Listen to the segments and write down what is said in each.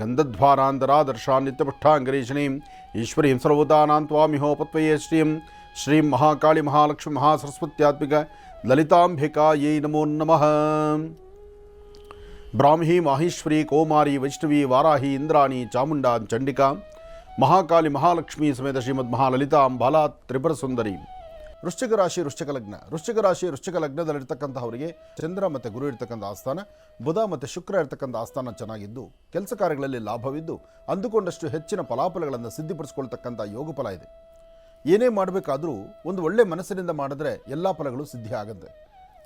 गन्धध्वारान्तरादर्शान्नित्यपुष्ठाङ्गरीषणीम् ईश्वरीं ईश्वरी त्वामिहोपत्वये श्री श्री महाकाली महालक्ष्मी महासरस्वत्यात्मिक ललिताम्बिकायै नमो नमः। ब्राह्मी, माहेश्वरी, कौमारी, वैष्णवी, वाराही इंद्राणी चामुंडा चंडिका महाकाली महालक्ष्मी समेत श्रीमद महाललिता त्रिपुर सुंदरी ವೃಶ್ಚಿಕ ರಾಶಿ, ವೃಶ್ಚಿಕ ಲಗ್ನ. ವೃಶ್ಚಿಕ ರಾಶಿ, ವೃಶ್ಚಿಕ ಲಗ್ನದಲ್ಲಿರ್ತಕ್ಕಂಥವರಿಗೆ ಚಂದ್ರ ಮತ್ತು ಗುರು ಇರ್ತಕ್ಕಂಥ ಆಸ್ಥಾನ, ಬುಧ ಮತ್ತು ಶುಕ್ರ ಇರ್ತಕ್ಕಂಥ ಆಸ್ಥಾನ ಚೆನ್ನಾಗಿದ್ದು, ಕೆಲಸ ಕಾರ್ಯಗಳಲ್ಲಿ ಲಾಭವಿದ್ದು, ಅಂದುಕೊಂಡಷ್ಟು ಹೆಚ್ಚಿನ ಫಲಾಫಲಗಳನ್ನು ಸಿದ್ಧಿಪಡಿಸ್ಕೊಳ್ತಕ್ಕಂಥ ಯೋಗ ಫಲ ಇದೆ. ಏನೇ ಮಾಡಬೇಕಾದರೂ ಒಂದು ಒಳ್ಳೆ ಮನಸ್ಸಿನಿಂದ ಮಾಡಿದ್ರೆ ಎಲ್ಲ ಫಲಗಳು ಸಿದ್ಧಿ ಆಗುತ್ತೆ.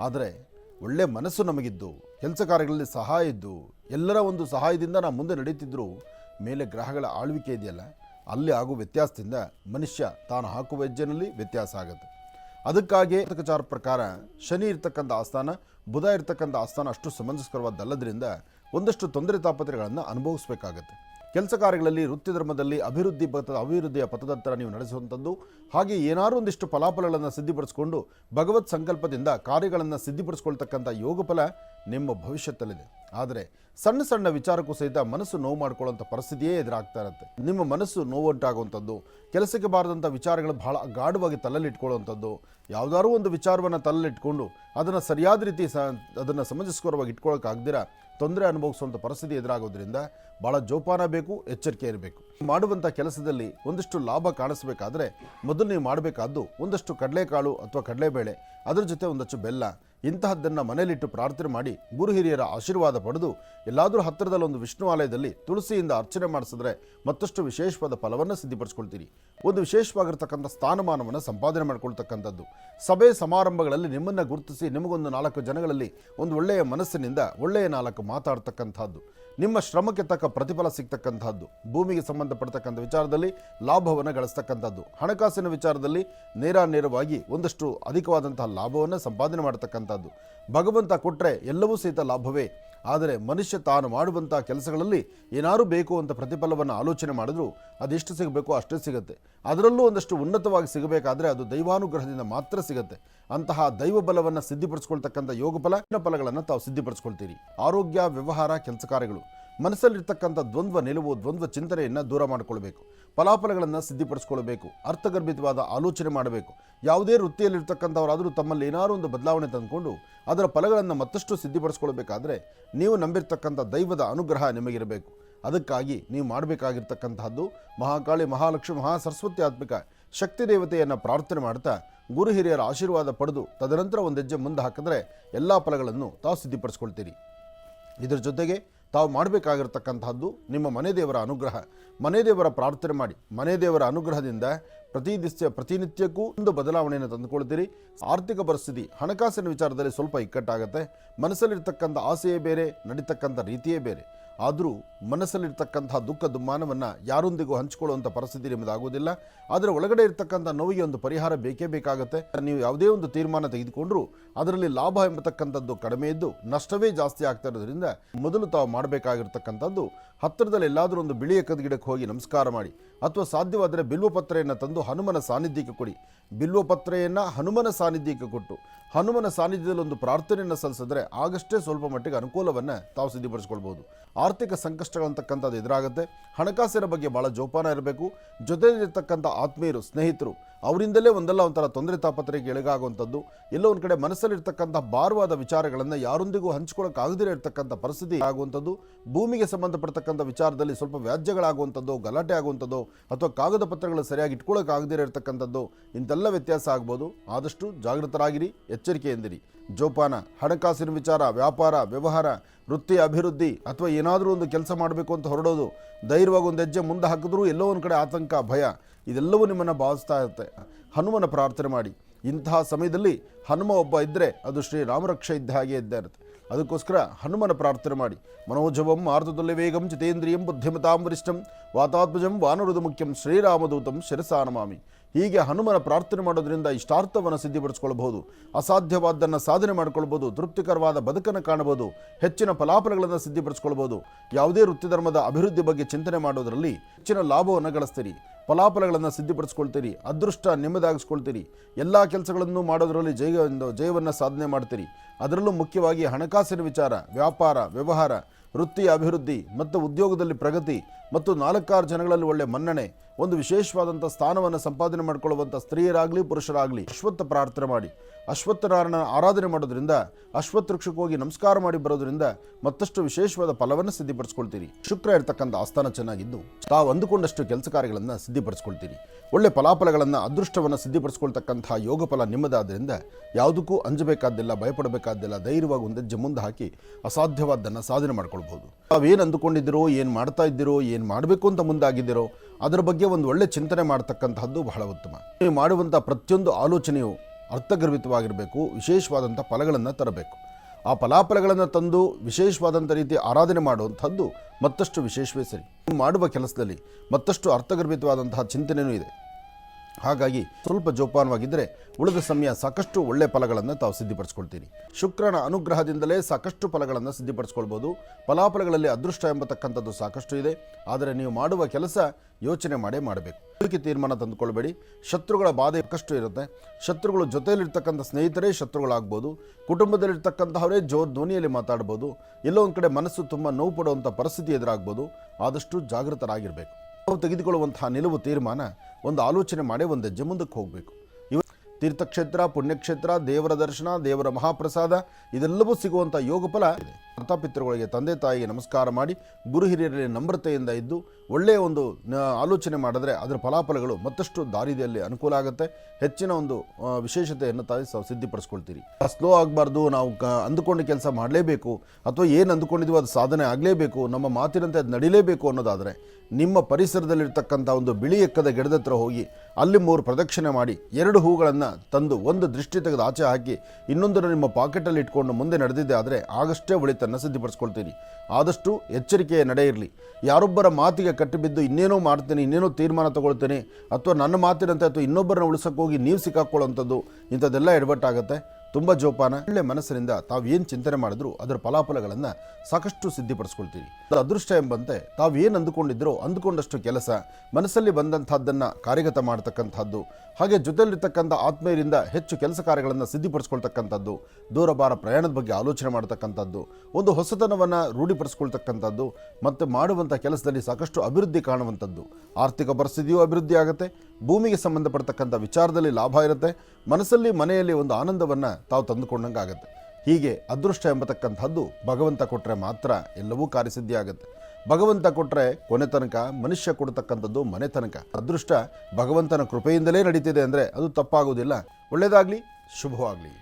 ಆದರೆ ಒಳ್ಳೆ ಮನಸ್ಸು ನಮಗಿದ್ದು, ಕೆಲಸ ಕಾರ್ಯಗಳಲ್ಲಿ ಸಹಾಯ ಇದ್ದು, ಎಲ್ಲರ ಒಂದು ಸಹಾಯದಿಂದ ನಾವು ಮುಂದೆ ನಡೀತಿದ್ರು ಮೇಲೆ ಗ್ರಹಗಳ ಆಳ್ವಿಕೆ ಇದೆಯಲ್ಲ, ಅಲ್ಲಿ ಆಗುವ ವ್ಯತ್ಯಾಸದಿಂದ ಮನುಷ್ಯ ತಾನು ಹಾಕುವ ಹೆಜ್ಜೆನಲ್ಲಿ ವ್ಯತ್ಯಾಸ ಆಗುತ್ತೆ. ಅದಕ್ಕಾಗಿ ಚಾರ ಪ್ರಕಾರ ಶನಿ ಇರ್ತಕ್ಕಂಥ ಆಸ್ಥಾನ, ಬುಧ ಇರ್ತಕ್ಕಂಥ ಆಸ್ಥಾನ ಅಷ್ಟು ಸಮಂಜಸ್ಕರವಾದಲ್ಲದ್ರಿಂದ ಒಂದಷ್ಟು ತೊಂದರೆ ತಾಪತ್ರೆಗಳನ್ನು ಅನುಭವಿಸಬೇಕಾಗತ್ತೆ. ಕೆಲಸ ಕಾರ್ಯಗಳಲ್ಲಿ ವೃತ್ತಿ ಧರ್ಮದಲ್ಲಿ ಅಭಿವೃದ್ಧಿ ಪಥ ಅಭಿವೃದ್ಧಿಯ ಪಥದಂತರ ನೀವು ನಡೆಸುವಂಥದ್ದು, ಹಾಗೆ ಏನಾದರೂ ಒಂದಿಷ್ಟು ಫಲಾಫಲಗಳನ್ನು ಸಿದ್ಧಿಪಡಿಸಿಕೊಂಡು ಭಗವತ್ ಸಂಕಲ್ಪದಿಂದ ಕಾರ್ಯಗಳನ್ನು ಸಿದ್ಧಿಪಡಿಸ್ಕೊಳ್ತಕ್ಕಂಥ ಯೋಗಫಲ ನಿಮ್ಮ ಭವಿಷ್ಯತ್ತಲ್ಲಿದೆ. ಆದರೆ ಸಣ್ಣ ಸಣ್ಣ ವಿಚಾರಕ್ಕೂ ಸಹಿತ ಮನಸ್ಸು ನೋವು ಮಾಡ್ಕೊಳ್ಳೋಂಥ ಪರಿಸ್ಥಿತಿಯೇ ಎದುರಾಗ್ತಾ ಇರುತ್ತೆ. ನಿಮ್ಮ ಮನಸ್ಸು ನೋವುಂಟಾಗುವಂಥದ್ದು, ಕೆಲಸಕ್ಕೆ ಬಾರದಂಥ ವಿಚಾರಗಳು ಬಹಳ ಗಾಢವಾಗಿ ತಲೆಯಲ್ಲಿಟ್ಕೊಳ್ಳುವಂಥದ್ದು, ಯಾವುದಾದ್ರು ಒಂದು ವಿಚಾರವನ್ನು ತಲೆಯಲ್ಲಿಟ್ಕೊಂಡು ಅದನ್ನು ಸರಿಯಾದ ರೀತಿ ಸ, ಅದನ್ನು ಸಮಂಜಸ್ಕರವಾಗಿ ಇಟ್ಕೊಳ್ಳೋಕ್ಕಾಗ್ದಿರ ತೊಂದರೆ ಅನುಭವಿಸುವಂಥ ಪರಿಸ್ಥಿತಿ ಎದುರಾಗೋದ್ರಿಂದ ಭಾಳ ಜೋಪಾನ ಬೇಕು, ಎಚ್ಚರಿಕೆ ಇರಬೇಕು. ಮಾಡುವಂಥ ಕೆಲಸದಲ್ಲಿ ಒಂದಿಷ್ಟು ಲಾಭ ಕಾಣಿಸಬೇಕಾದ್ರೆ ಮೊದಲು ನೀವು ಮಾಡಬೇಕಾದ್ದು ಒಂದಷ್ಟು ಕಡಲೆಕಾಳು ಅಥವಾ ಕಡಲೆಬೇಳೆ, ಅದರ ಜೊತೆ ಒಂದಷ್ಟು ಬೆಲ್ಲ ಇಂತಹದ್ದನ್ನು ಮನೆಯಲ್ಲಿಟ್ಟು ಪ್ರಾರ್ಥನೆ ಮಾಡಿ ಗುರು ಹಿರಿಯರ ಆಶೀರ್ವಾದ ಪಡೆದು ಎಲ್ಲಾದರೂ ಹತ್ತಿರದಲ್ಲಿ ಒಂದು ವಿಷ್ಣು ಆಲಯದಲ್ಲಿ ತುಳಸಿಯಿಂದ ಅರ್ಚನೆ ಮಾಡಿಸಿದ್ರೆ ಮತ್ತಷ್ಟು ವಿಶೇಷವಾದ ಫಲವನ್ನು ಸಿದ್ಧಪಡಿಸ್ಕೊಳ್ತೀರಿ. ಒಂದು ವಿಶೇಷವಾಗಿರ್ತಕ್ಕಂಥ ಸ್ಥಾನಮಾನವನ್ನು ಸಂಪಾದನೆ ಮಾಡಿಕೊಳ್ತಕ್ಕಂಥದ್ದು. ಸಭೆ ಸಮಾರಂಭಗಳಲ್ಲಿ ನಿಮ್ಮನ್ನು ಗುರುತಿಸಿ ನಿಮಗೊಂದು ನಾಲ್ಕು ಜನಗಳಲ್ಲಿ ಒಂದು ಒಳ್ಳೆಯ ಮನಸ್ಸಿನಿಂದ ಒಳ್ಳೆಯ ನಾಲ್ಕು ಮಾತಾಡ್ತಕ್ಕಂಥದ್ದು. ನಿಮ್ಮ ಶ್ರಮಕ್ಕೆ ತಕ್ಕ ಪ್ರತಿಫಲ ಸಿಗ್ತಕ್ಕಂಥದ್ದು, ಭೂಮಿಗೆ ಸಂಬಂಧಪಡ್ತಕ್ಕಂಥ ವಿಚಾರದಲ್ಲಿ ಲಾಭವನ್ನು ಗಳಿಸ್ತಕ್ಕಂಥದ್ದು. ಹಣಕಾಸಿನ ವಿಚಾರದಲ್ಲಿ ನೇರ ನೇರವಾಗಿ ಒಂದಷ್ಟು ಅಧಿಕವಾದಂತಹ ಲಾಭವನ್ನು ಸಂಪಾದನೆ ಮಾಡತಕ್ಕಂಥದ್ದು. ಭಗವಂತ ಕೊಟ್ಟರೆ ಎಲ್ಲವೂ ಸಹಿತ ಲಾಭವೇ. ಆದರೆ ಮನುಷ್ಯ ತಾನು ಮಾಡುವಂಥ ಕೆಲಸಗಳಲ್ಲಿ ಏನಾರು ಬೇಕು ಅಂತ ಪ್ರತಿಫಲವನ್ನು ಆಲೋಚನೆ ಮಾಡಿದ್ರು ಅದೆಷ್ಟು ಸಿಗಬೇಕು ಅಷ್ಟೇ ಸಿಗುತ್ತೆ. ಅದರಲ್ಲೂ ಒಂದಷ್ಟು ಉನ್ನತವಾಗಿ ಸಿಗಬೇಕಾದ್ರೆ ಅದು ದೈವಾನುಗ್ರಹದಿಂದ ಮಾತ್ರ ಸಿಗುತ್ತೆ. ಅಂತಹ ದೈವ ಬಲವನ್ನು ಸಿದ್ಧಿಪಡಿಸ್ಕೊಳ್ತಕ್ಕಂಥ ಯೋಗ ಫಲ ಫಲಗಳನ್ನು ತಾವು ಸಿದ್ಧಿಪಡಿಸ್ಕೊಳ್ತೀರಿ. ಆರೋಗ್ಯ, ವ್ಯವಹಾರ, ಕೆಲಸ ಕಾರ್ಯಗಳು. ಮನಸ್ಸಲ್ಲಿರ್ತಕ್ಕಂಥ ದ್ವಂದ್ವ ನಿಲುವು, ದ್ವಂದ್ವ ಚಿಂತನೆಯನ್ನು ದೂರ ಮಾಡಿಕೊಳ್ಬೇಕು. ಫಲಾಫಲಗಳನ್ನು ಸಿದ್ಧಿಪಡಿಸ್ಕೊಳ್ಬೇಕು. ಅರ್ಥಗರ್ಭಿತವಾದ ಆಲೋಚನೆ ಮಾಡಬೇಕು. ಯಾವುದೇ ವೃತ್ತಿಯಲ್ಲಿರ್ತಕ್ಕಂಥವರಾದರೂ ತಮ್ಮಲ್ಲಿ ಏನಾದರೂ ಒಂದು ಬದಲಾವಣೆ ತಂದುಕೊಂಡು ಅದರ ಫಲಗಳನ್ನು ಮತ್ತಷ್ಟು ಸಿದ್ಧಿಪಡಿಸ್ಕೊಳ್ಬೇಕಾದ್ರೆ ನೀವು ನಂಬಿರ್ತಕ್ಕಂಥ ದೈವದ ಅನುಗ್ರಹ ನಿಮಗಿರಬೇಕು. ಅದಕ್ಕಾಗಿ ನೀವು ಮಾಡಬೇಕಾಗಿರ್ತಕ್ಕಂತಹದ್ದು ಮಹಾಕಾಳಿ, ಮಹಾಲಕ್ಷ್ಮಿ ಮಹಾ ಸರಸ್ವತಿ ಆತ್ಮಿಕ ಶಕ್ತಿ ದೇವತೆಯನ್ನು ಪ್ರಾರ್ಥನೆ ಮಾಡ್ತಾ ಗುರು ಹಿರಿಯರ ಆಶೀರ್ವಾದ ಪಡೆದು ತದನಂತರ ಒಂದು ಹೆಜ್ಜೆ ಮುಂದೆ ಹಾಕಿದ್ರೆ ಎಲ್ಲ ಫಲಗಳನ್ನು ತಾವು ಸಿದ್ಧಿಪಡಿಸ್ಕೊಳ್ತೀರಿ. ಇದರ ಜೊತೆಗೆ ತಾವು ಮಾಡಬೇಕಾಗಿರ್ತಕ್ಕಂತಹದ್ದು ನಿಮ್ಮ ಮನೆ ದೇವರ ಅನುಗ್ರಹ. ಮನೆ ದೇವರ ಪ್ರಾರ್ಥನೆ ಮಾಡಿ. ಮನೆ ದೇವರ ಅನುಗ್ರಹದಿಂದ ಪ್ರತಿ ದಿಸ್ಯ ಪ್ರತಿನಿತ್ಯಕ್ಕೂ ಒಂದು ಬದಲಾವಣೆಯನ್ನು ತಂದುಕೊಳ್ತೀರಿ. ಆರ್ಥಿಕ ಪರಿಸ್ಥಿತಿ, ಹಣಕಾಸಿನ ವಿಚಾರದಲ್ಲಿ ಸ್ವಲ್ಪ ಇಕ್ಕಟ್ಟಾಗುತ್ತೆ. ಮನಸ್ಸಲ್ಲಿರ್ತಕ್ಕಂಥ ಆಸೆಯೇ ಬೇರೆ, ನಡೀತಕ್ಕಂಥ ರೀತಿಯೇ ಬೇರೆ. ಆದರೂ ಮನಸ್ಸಲ್ಲಿರ್ತಕ್ಕಂಥ ದುಃಖ ದುಮ್ಮಾನವನ್ನು ಯಾರೊಂದಿಗೂ ಹಂಚಿಕೊಳ್ಳುವಂಥ ಪರಿಸ್ಥಿತಿ ನಿಮ್ಮದಾಗುವುದಿಲ್ಲ ಆದರೆ ಒಳಗಡೆ ಇರತಕ್ಕಂಥ ನೋವಿಗೆ ಒಂದು ಪರಿಹಾರ ಬೇಕೇ ಬೇಕಾಗುತ್ತೆ. ನೀವು ಯಾವುದೇ ಒಂದು ತೀರ್ಮಾನ ತೆಗೆದುಕೊಂಡ್ರೂ ಅದರಲ್ಲಿ ಲಾಭ ಎಂಬತಕ್ಕಂಥದ್ದು ಕಡಿಮೆ ಇದ್ದು ನಷ್ಟವೇ ಜಾಸ್ತಿ ಆಗ್ತಾ ಇರೋದ್ರಿಂದ ಮೊದಲು ತಾವು ಮಾಡಬೇಕಾಗಿರ್ತಕ್ಕಂಥದ್ದು ಹತ್ತಿರದಲ್ಲಿ ಎಲ್ಲಾದರೂ ಒಂದು ಬಿಳಿಯ ಕದ್ಗಿಡಕ್ಕೆ ಹೋಗಿ ನಮಸ್ಕಾರ ಮಾಡಿ ಅಥವಾ ಸಾಧ್ಯವಾದರೆ ಬಿಲ್ವಪತ್ರೆಯನ್ನು ತಂದು ಹನುಮನ ಸಾನ್ನಿಧ್ಯಕ್ಕೆ ಕೊಡಿ. ಬಿಲ್ವಪತ್ರೆಯನ್ನು ಹನುಮನ ಸಾನ್ನಿಧ್ಯಕ್ಕೆ ಕೊಟ್ಟು ಹನುಮನ ಸಾನ್ನಿಧ್ಯದಲ್ಲಿ ಒಂದು ಪ್ರಾರ್ಥನೆಯನ್ನು ಸಲ್ಲಿಸಿದ್ರೆ ಆಗಷ್ಟೇ ಸ್ವಲ್ಪ ಮಟ್ಟಿಗೆ ಅನುಕೂಲವನ್ನು ತಾವು ಸಿದ್ಧಪಡಿಸ್ಕೊಳ್ಬೋದು ಆರ್ಥಿಕ ಸಂಕಷ್ಟಗಳಂತಕ್ಕಂಥದ್ದು ಎದುರಾಗುತ್ತೆ. ಹಣಕಾಸಿನ ಬಗ್ಗೆ ಭಾಳ ಜೋಪಾನ ಇರಬೇಕು. ಜೊತೆಯಲ್ಲಿರ್ತಕ್ಕಂಥ ಆತ್ಮೀಯರು ಸ್ನೇಹಿತರು ಅವರಿಂದಲೇ ಒಂದಲ್ಲ ಒಂಥರ ತೊಂದರೆ ತಾಪತ್ರೆಗೆ ಎಳಗಾಗುವಂಥದ್ದು. ಎಲ್ಲೋ ಒಂದು ಕಡೆ ಮನಸ್ಸಲ್ಲಿರ್ತಕ್ಕಂಥ ಭಾರವಾದ ವಿಚಾರಗಳನ್ನು ಯಾರೊಂದಿಗೂ ಹಂಚ್ಕೊಳ್ಳೋಕ್ಕಾಗದಿರೋ ಇರತಕ್ಕಂಥ ಪರಿಸ್ಥಿತಿ ಆಗುವಂಥದ್ದು. ಭೂಮಿಗೆ ಸಂಬಂಧಪಡ್ತಕ್ಕಂಥ ವಿಚಾರದಲ್ಲಿ ಸ್ವಲ್ಪ ವ್ಯಾಜ್ಯಗಳಾಗುವಂಥದ್ದು, ಗಲಾಟೆ ಆಗುವಂಥದ್ದು, ಅಥವಾ ಕಾಗದ ಪತ್ರಗಳು ಸರಿಯಾಗಿ ಇಟ್ಕೊಳ್ಳೋಕ್ಕಾಗದಿರೋ ಇರತಕ್ಕಂಥದ್ದು ಇಂಥೆಲ್ಲ ವ್ಯತ್ಯಾಸ ಆಗ್ಬೋದು. ಆದಷ್ಟು ಜಾಗೃತರಾಗಿರಿ, ಎಚ್ಚರಿಕೆಯಿಂದಿರಿ. ಜೋಪಾನ, ಹಣಕಾಸಿನ ವಿಚಾರ, ವ್ಯಾಪಾರ, ವ್ಯವಹಾರ, ವೃತ್ತಿ, ಅಭಿವೃದ್ಧಿ, ಅಥವಾ ಏನಾದರೂ ಒಂದು ಕೆಲಸ ಮಾಡಬೇಕು ಅಂತ ಹೊರಡೋದು. ಧೈರ್ಯವಾಗಿ ಒಂದು ಹೆಜ್ಜೆ ಮುಂದೆ ಹಾಕಿದ್ರೂ ಎಲ್ಲೋ ಒಂದು ಕಡೆ ಆತಂಕ, ಭಯ. ಇದೆಲ್ಲವೂ ನಿಮ್ಮನ್ನು ಭಾವಿಸ್ತಾ ಇರುತ್ತೆ. ಹನುಮನ ಪ್ರಾರ್ಥನೆ ಮಾಡಿ. ಇಂತಹ ಸಮಯದಲ್ಲಿ ಹನುಮ ಒಬ್ಬ ಇದ್ದರೆ ಅದು ಶ್ರೀ ರಾಮರಕ್ಷ ಇದ್ದ ಹಾಗೆ ಇದ್ದೇ ಇರುತ್ತೆ. ಅದಕ್ಕೋಸ್ಕರ ಹನುಮನ ಪ್ರಾರ್ಥನೆ ಮಾಡಿ. ಮನೋಜವಂ ಮಾರುತದಲ್ಲಿ ವೇಗಂ ಚಿತೇಂದ್ರಿಯಂ ಬುದ್ಧಿಮತಾಂ ವರಿಷ್ಠಂ ವಾತಾತ್ಮಜಂ ವಾನರುದು ಮುಖ್ಯಂ ಶ್ರೀರಾಮದೂತಂ ಶಿರಸಾನಮಾಮಿ ಹೀಗೆ ಹನುಮನ ಪ್ರಾರ್ಥನೆ ಮಾಡೋದರಿಂದ ಇಷ್ಟಾರ್ಥವನ್ನು ಸಿದ್ಧಿಪಡಿಸ್ಕೊಳ್ಬಹುದು. ಅಸಾಧ್ಯವಾದ್ದನ್ನು ಸಾಧನೆ ಮಾಡಿಕೊಳ್ಬೋದು ತೃಪ್ತಿಕರವಾದ ಬದುಕನ್ನು ಕಾಣಬಹುದು ಹೆಚ್ಚಿನ ಫಲಾಫಲಗಳನ್ನು ಸಿದ್ಧಿಪಡಿಸ್ಕೊಳ್ಬೋದು. ಯಾವುದೇ ವೃತ್ತಿಧರ್ಮದ ಅಭಿವೃದ್ಧಿ ಬಗ್ಗೆ ಚಿಂತನೆ ಮಾಡೋದರಲ್ಲಿ ಹೆಚ್ಚಿನ ಲಾಭವನ್ನು ಗಳಿಸ್ತೀರಿ. ಫಲಾಫಲಗಳನ್ನು ಸಿದ್ಧಪಡಿಸ್ಕೊಳ್ತೀರಿ, ಅದೃಷ್ಟ ನಿಮ್ಮದಾಗಿಸ್ಕೊಳ್ತೀರಿ ಎಲ್ಲ ಕೆಲಸಗಳನ್ನು ಮಾಡೋದರಲ್ಲಿ ಜಯ ಜಯವನ್ನು ಸಾಧನೆ ಮಾಡ್ತೀರಿ. ಅದರಲ್ಲೂ ಮುಖ್ಯವಾಗಿ ಹಣಕಾಸಿನ ವಿಚಾರ, ವ್ಯಾಪಾರ, ವ್ಯವಹಾರ, ವೃತ್ತಿಯ ಅಭಿವೃದ್ಧಿ ಮತ್ತು ಉದ್ಯೋಗದಲ್ಲಿ ಪ್ರಗತಿ ಮತ್ತು ನಾಲ್ಕಾರು ಜನಗಳಲ್ಲಿ ಒಳ್ಳೆ ಮನ್ನಣೆ, ಒಂದು ವಿಶೇಷವಾದಂಥ ಸ್ಥಾನವನ್ನು ಸಂಪಾದನೆ ಮಾಡಿಕೊಳ್ಳುವಂಥ ಸ್ತ್ರೀಯರಾಗಲಿ, ಪುರುಷರಾಗಲಿ ಅಶ್ವತ್ಥ ಪ್ರಾರ್ಥನೆ ಮಾಡಿ. ಅಶ್ವತ್ಥನಾರಾಯಣ ಆರಾಧನೆ ಮಾಡೋದ್ರಿಂದ, ಅಶ್ವತ್ಥ ವೃಕ್ಷಕ್ಕೆ ಹೋಗಿ ನಮಸ್ಕಾರ ಮಾಡಿ ಬರೋದ್ರಿಂದ ಮತ್ತಷ್ಟು ವಿಶೇಷವಾದ ಫಲವನ್ನು ಸಿದ್ಧಿಪಡಿಸ್ಕೊಳ್ತೀರಿ. ಶುಕ್ರ ಇರ್ತಕ್ಕಂಥ ಆಸ್ಥಾನ ಚೆನ್ನಾಗಿದ್ದು, ತಾವು ಅಂದುಕೊಂಡಷ್ಟು ಕೆಲಸ ಕಾರ್ಯಗಳನ್ನು ಸಿದ್ಧಿಪಡಿಸ್ಕೊಳ್ತೀರಿ. ಒಳ್ಳೆ ಫಲಾಫಲಗಳನ್ನು, ಅದೃಷ್ಟವನ್ನು ಸಿದ್ಧಿಪಡಿಸ್ಕೊಳ್ತಕ್ಕಂಥ ಯೋಗ ಫಲ ನಿಮ್ಮದಾದ್ರಿಂದ ಯಾವುದಕ್ಕೂ ಅಂಜಬೇಕಾದ್ದಿಲ್ಲ, ಭಯಪಡಬೇಕಾದ್ದಿಲ್ಲ ಧೈರ್ಯವಾಗಿ ಒಂದು ಹೆಜ್ಜೆ ಮುಂದೆ ಹಾಕಿ ಅಸಾಧ್ಯವಾದ್ದನ್ನು ಸಾಧನೆ ಮಾಡ್ಕೊಳ್ಬಹುದು. ತಾವೇನು ಅಂದುಕೊಂಡಿದ್ದೀರೋ, ಏನು ಮಾಡ್ತಾ ಇದ್ದೀರೋ, ಏನು ಮಾಡಬೇಕು ಅಂತ ಮುಂದಾಗಿದ್ದೀರೋ ಅದರ ಬಗ್ಗೆ ಒಂದು ಒಳ್ಳೆ ಚಿಂತನೆ ಮಾಡ್ತಕ್ಕಂತಹದ್ದು ಬಹಳ ಉತ್ತಮ. ನೀವು ಮಾಡುವಂಥ ಪ್ರತಿಯೊಂದು ಆಲೋಚನೆಯು ಅರ್ಥಗರ್ಭಿತವಾಗಿರಬೇಕು ವಿಶೇಷವಾದಂಥ ಫಲಗಳನ್ನು ತರಬೇಕು. ಆ ಫಲಾಫಲಗಳನ್ನು ತಂದು ವಿಶೇಷವಾದಂಥ ರೀತಿ ಆರಾಧನೆ ಮಾಡುವಂಥದ್ದು ಮತ್ತಷ್ಟು ವಿಶೇಷವೇ ಸರಿ. ಮಾಡುವ ಕೆಲಸದಲ್ಲಿ ಮತ್ತಷ್ಟು ಅರ್ಥಗರ್ಭಿತವಾದಂತಹ ಚಿಂತನೆಯೂ ಇದೆ. ಹಾಗಾಗಿ ಸ್ವಲ್ಪ ಜೋಪಾನವಾಗಿದ್ದರೆ ಉಳಿದ ಸಮಯ ಸಾಕಷ್ಟು ಒಳ್ಳೆ ಫಲಗಳನ್ನು ತಾವು ಸಿದ್ಧಿಪಡಿಸ್ಕೊಳ್ತೀರಿ. ಶುಕ್ರನ ಅನುಗ್ರಹದಿಂದಲೇ ಸಾಕಷ್ಟು ಫಲಗಳನ್ನು ಸಿದ್ಧಿಪಡಿಸ್ಕೊಳ್ಬೋದು. ಫಲಾಫಲಗಳಲ್ಲಿ ಅದೃಷ್ಟ ಎಂಬತಕ್ಕಂಥದ್ದು ಸಾಕಷ್ಟು ಇದೆ. ಆದರೆ ನೀವು ಮಾಡುವ ಕೆಲಸ ಯೋಚನೆ ಮಾಡೇ ಮಾಡಬೇಕು. ಅದಕ್ಕೆ ತೀರ್ಮಾನ ತಂದುಕೊಳ್ಬೇಡಿ. ಶತ್ರುಗಳ ಬಾಧೆ ಸಾಕಷ್ಟು ಇರುತ್ತೆ. ಶತ್ರುಗಳು ಜೊತೆಯಲ್ಲಿರ್ತಕ್ಕಂಥ ಸ್ನೇಹಿತರೇ ಶತ್ರುಗಳಾಗ್ಬೋದು. ಕುಟುಂಬದಲ್ಲಿರ್ತಕ್ಕಂಥವರೇ ಜೋರ್ ಧ್ವನಿಯಲ್ಲಿ ಮಾತಾಡ್ಬೋದು. ಎಲ್ಲೋ ಒಂದು ಕಡೆ ಮನಸ್ಸು ತುಂಬ ನೋವು ಪಡುವಂಥ ಪರಿಸ್ಥಿತಿ ಎದುರಾಗ್ಬೋದು. ಆದಷ್ಟು ಜಾಗೃತರಾಗಿರಬೇಕು. ನಾವು ತೆಗೆದುಕೊಳ್ಳುವಂತಹ ನಿಲುವು ತೀರ್ಮಾನ ಒಂದು ಆಲೋಚನೆ ಮಾಡಿ ಒಂದು ಹೆಜ್ಜೆ ಮುಂದಕ್ಕೆ ಹೋಗಬೇಕು. ಇವ ತೀರ್ಥಕ್ಷೇತ್ರ, ಪುಣ್ಯಕ್ಷೇತ್ರ, ದೇವರ ದರ್ಶನ, ದೇವರ ಮಹಾಪ್ರಸಾದ, ಇದೆಲ್ಲವೂ ಸಿಗುವಂಥ ಯೋಗ ಫಲ ಇದೆ. ಮಾತಾಪಿತೃಗಳಿಗೆ ತಂದೆ ತಾಯಿಗೆ ನಮಸ್ಕಾರ ಮಾಡಿ ಗುರು ಹಿರಿಯರಲ್ಲಿ ನಮ್ರತೆಯಿಂದ ಇದ್ದು ಒಳ್ಳೆಯ ಒಂದು ಆಲೋಚನೆ ಮಾಡಿದ್ರೆ ಅದರ ಫಲಾಫಲಗಳು ಮತ್ತಷ್ಟು ದಾರಿಯಲ್ಲಿ ಅನುಕೂಲ ಆಗುತ್ತೆ. ಹೆಚ್ಚಿನ ಒಂದು ವಿಶೇಷತೆಯನ್ನು ತಾಯಿ ಸಿದ್ಧಿಪಡಿಸ್ಕೊಳ್ತೀರಿ. ಸ್ಲೋ ಆಗಬಾರ್ದು, ನಾವು ಕ, ಅಂದುಕೊಂಡ ಕೆಲಸ ಮಾಡಲೇಬೇಕು ಅಥವಾ ಏನು ಅಂದುಕೊಂಡಿದ್ದೀವೋ ಅದು ಸಾಧನೆ ಆಗಲೇಬೇಕು, ನಮ್ಮ ಮಾತಿನಂತೆ ಅದು ನಡಿಲೇಬೇಕು ಅನ್ನೋದಾದರೆ ನಿಮ್ಮ ಪರಿಸರದಲ್ಲಿರ್ತಕ್ಕಂಥ ಒಂದು ಬಿಳಿ ಎಕ್ಕದ ಗಿಡದ ಹತ್ರ ಹೋಗಿ ಅಲ್ಲಿ ಮೂರು ಪ್ರದಕ್ಷಿಣೆ ಮಾಡಿ ಎರಡು ಹೂಗಳನ್ನು ತಂದು ಒಂದು ದೃಷ್ಟಿ ತೆಗೆದು ಆಚೆ ಹಾಕಿ ಇನ್ನೊಂದನ್ನು ನಿಮ್ಮ ಪಾಕೆಟಲ್ಲಿ ಇಟ್ಕೊಂಡು ಮುಂದೆ ನಡೆದಿದ್ದೆ ಆದರೆ ಆಗಷ್ಟೇ ಒಳಿತನ್ನು ಸಿದ್ಧಪಡಿಸ್ಕೊಳ್ತೀನಿ. ಆದಷ್ಟು ಎಚ್ಚರಿಕೆಯ ನಡೆ ಇರಲಿ. ಯಾರೊಬ್ಬರ ಮಾತಿಗೆ ಕಟ್ಟಿಬಿದ್ದು ಇನ್ನೇನೋ ಮಾಡ್ತೀನಿ, ಇನ್ನೇನೋ ತೀರ್ಮಾನ ತಗೊಳ್ತೀನಿ, ಅಥವಾ ನನ್ನ ಮಾತಿನಂತೆ ಅಥವಾ ಇನ್ನೊಬ್ಬರನ್ನ ಉಳಿಸೋಕ್ಕೋಗಿ ನೀವು ಸಿಕ್ಕಾಕ್ಕೊಳ್ಳೋಂಥದ್ದು ಇಂಥದ್ದೆಲ್ಲ ಎಡವಟ್ಟಾಗುತ್ತೆ. ತುಂಬ ಜೋಪಾನ, ಒಳ್ಳೆ ಮನಸ್ಸಿನಿಂದ ತಾವು ಏನು ಚಿಂತನೆ ಮಾಡಿದ್ರು ಅದರ ಫಲಾಫಲಗಳನ್ನು ಸಾಕಷ್ಟು ಸಿದ್ಧಿಪಡಿಸ್ಕೊಳ್ತೀರಿ. ಅದೃಷ್ಟ ಎಂಬಂತೆ ತಾವು ಏನು ಅಂದುಕೊಂಡಿದ್ರೋ ಅಂದುಕೊಂಡಷ್ಟು ಕೆಲಸ, ಮನಸ್ಸಲ್ಲಿ ಬಂದಂಥದ್ದನ್ನು ಕಾರ್ಯಗತ ಮಾಡ್ತಕ್ಕಂಥದ್ದು ಹಾಗೆ ಜೊತೆಯಲ್ಲಿರ್ತಕ್ಕಂಥ ಆತ್ಮೀಯರಿಂದ ಹೆಚ್ಚು ಕೆಲಸ ಕಾರ್ಯಗಳನ್ನು ಸಿದ್ಧಿಪಡಿಸ್ಕೊಳ್ತಕ್ಕಂಥದ್ದು ದೂರಬಾರ ಪ್ರಯಾಣದ ಬಗ್ಗೆ ಆಲೋಚನೆ ಮಾಡ್ತಕ್ಕಂಥದ್ದು, ಒಂದು ಹೊಸತನವನ್ನು ರೂಢಿಪಡಿಸ್ಕೊಳ್ತಕ್ಕಂಥದ್ದು, ಮತ್ತು ಮಾಡುವಂಥ ಕೆಲಸದಲ್ಲಿ ಸಾಕಷ್ಟು ಅಭಿವೃದ್ಧಿ ಕಾಣುವಂಥದ್ದು. ಆರ್ಥಿಕ ಪರಿಸ್ಥಿತಿಯೂ ಅಭಿವೃದ್ಧಿ ಆಗುತ್ತೆ, ಭೂಮಿಗೆ ಸಂಬಂಧಪಡ್ತಕ್ಕಂಥ ವಿಚಾರದಲ್ಲಿ ಲಾಭ ಇರುತ್ತೆ ಮನಸ್ಸಲ್ಲಿ ಮನೆಯಲ್ಲಿ ಒಂದು ಆನಂದವನ್ನು ತಾವು ತಂದುಕೊಂಡಂಗೆ ಆಗುತ್ತೆ ಹೀಗೆ ಅದೃಷ್ಟ ಎಂಬತಕ್ಕಂಥದ್ದು ಭಗವಂತ ಕೊಟ್ಟರೆ ಮಾತ್ರ ಎಲ್ಲವೂ ಕಾರ್ಯಸಿದ್ಧಿ ಆಗುತ್ತೆ ಭಗವಂತ ಕೊಟ್ಟರೆ ಕೊನೆ ತನಕ, ಮನುಷ್ಯ ಕೊಡ್ತಕ್ಕಂಥದ್ದು ಮನೆ ತನಕ. ಅದೃಷ್ಟ ಭಗವಂತನ ಕೃಪೆಯಿಂದಲೇ ನಡೀತಿದೆ ಅಂದರೆ ಅದು ತಪ್ಪಾಗೋದಿಲ್ಲ ಒಳ್ಳೆಯದಾಗಲಿ ಶುಭವಾಗಲಿ.